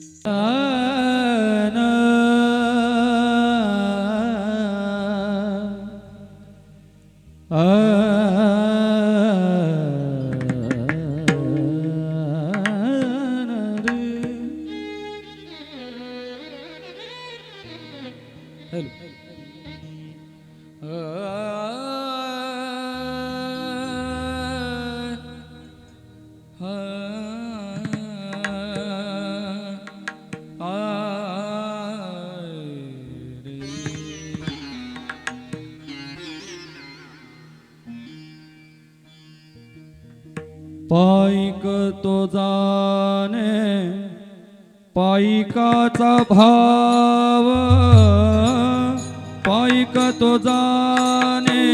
पाईक तो जाने पाईकाचा भाव पाईक तो जाने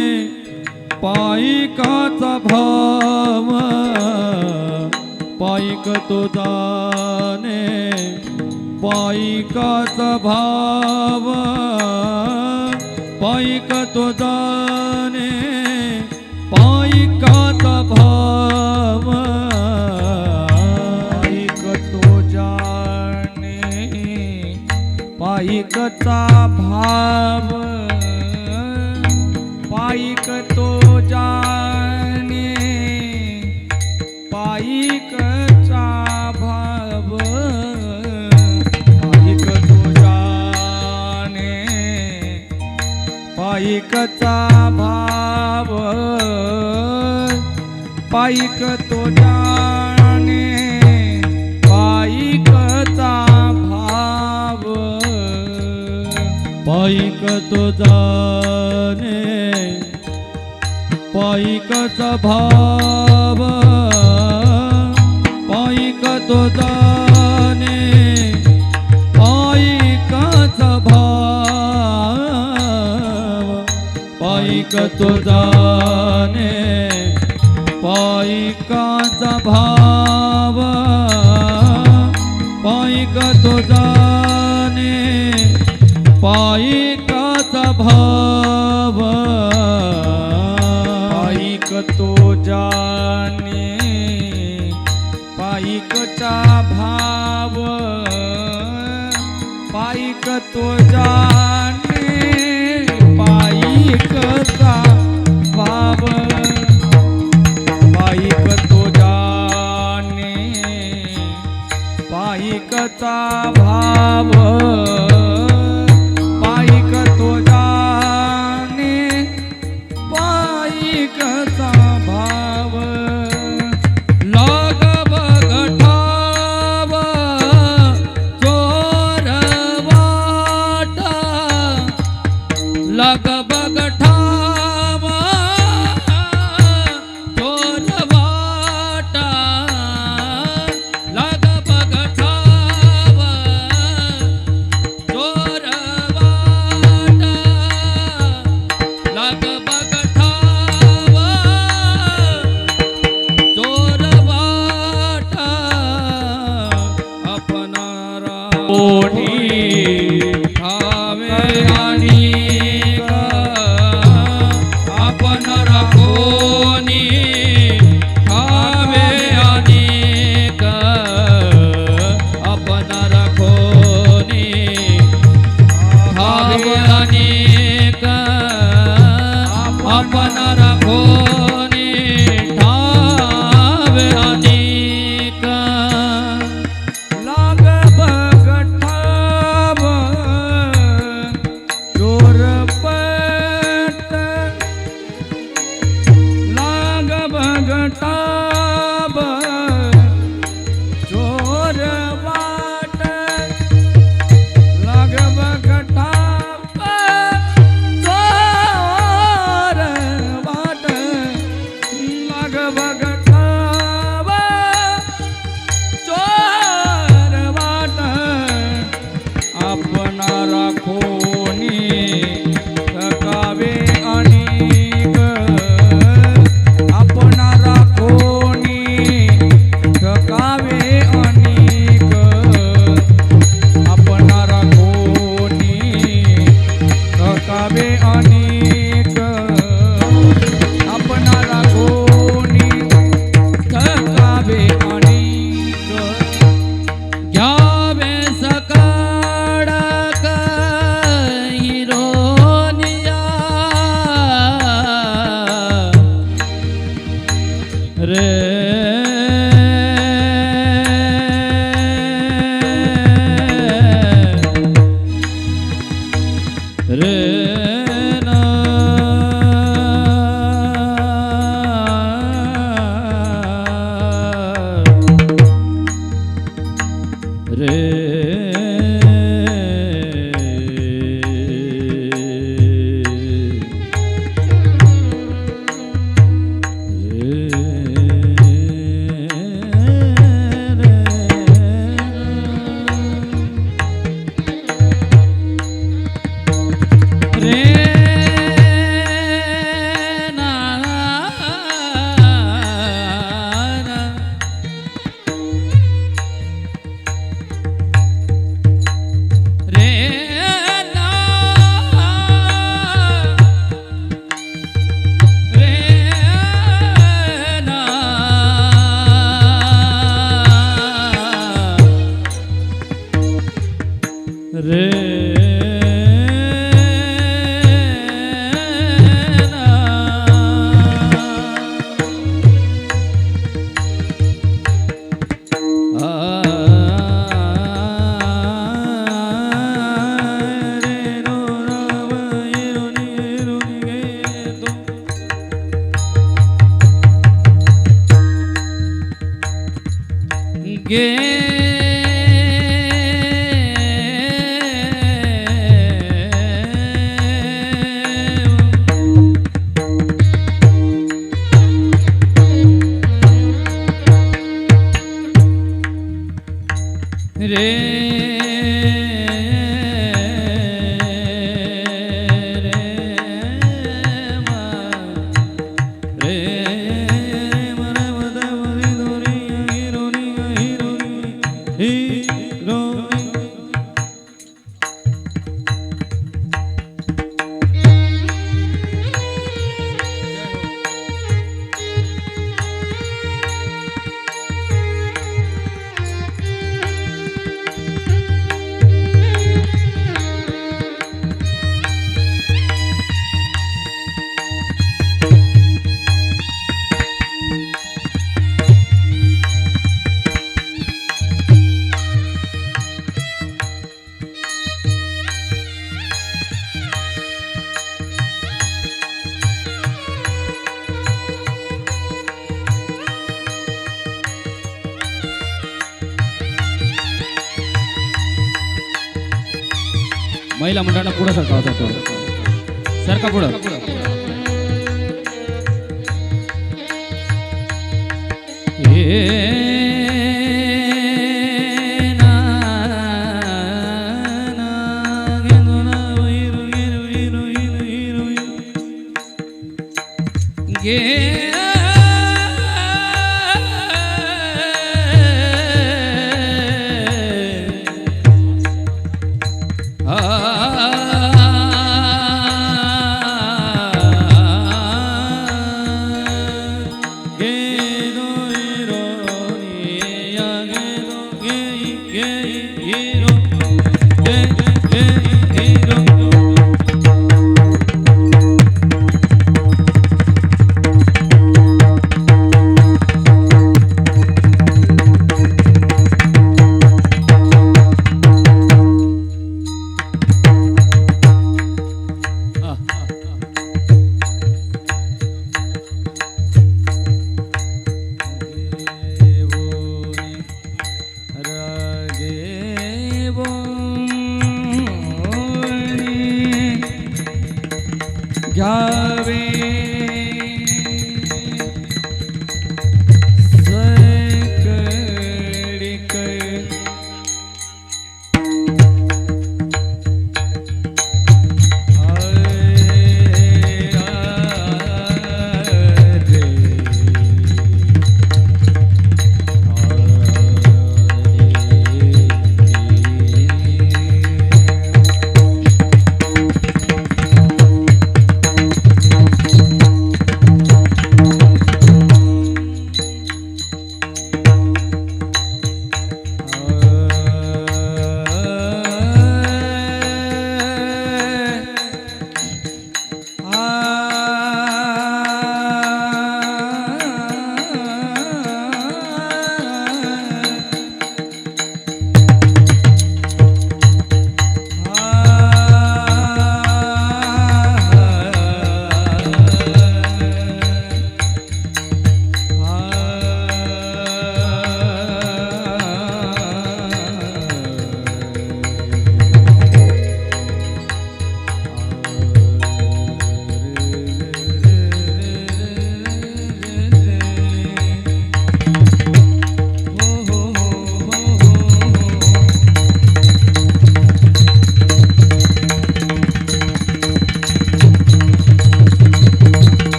पाईकाचा भाव पाईक तो जाने पाईकाचा भाव पाईक तो जा पाईकचा भाव पाईक तो जाणे पाईकचा भाव पाईक तो जाणे पाईकचा भाव पाईक तो जाणे पाईक तो जाने पाईकचा भाव पाईक तो जाने पाईकचा भाव पाईक तो जाने पाईकाचा भाव पाईक तो जाणे. पायिकाचा भाव. पायिक तो जाने पायिकचा भाव. पायिक तो जाने पायिकचा भाव. पायिक तो जाने पायिकचा भाव. पाईकचा महिला मंडळाला पुढं सरका होता तो सरका पुढं? ए સમજાવે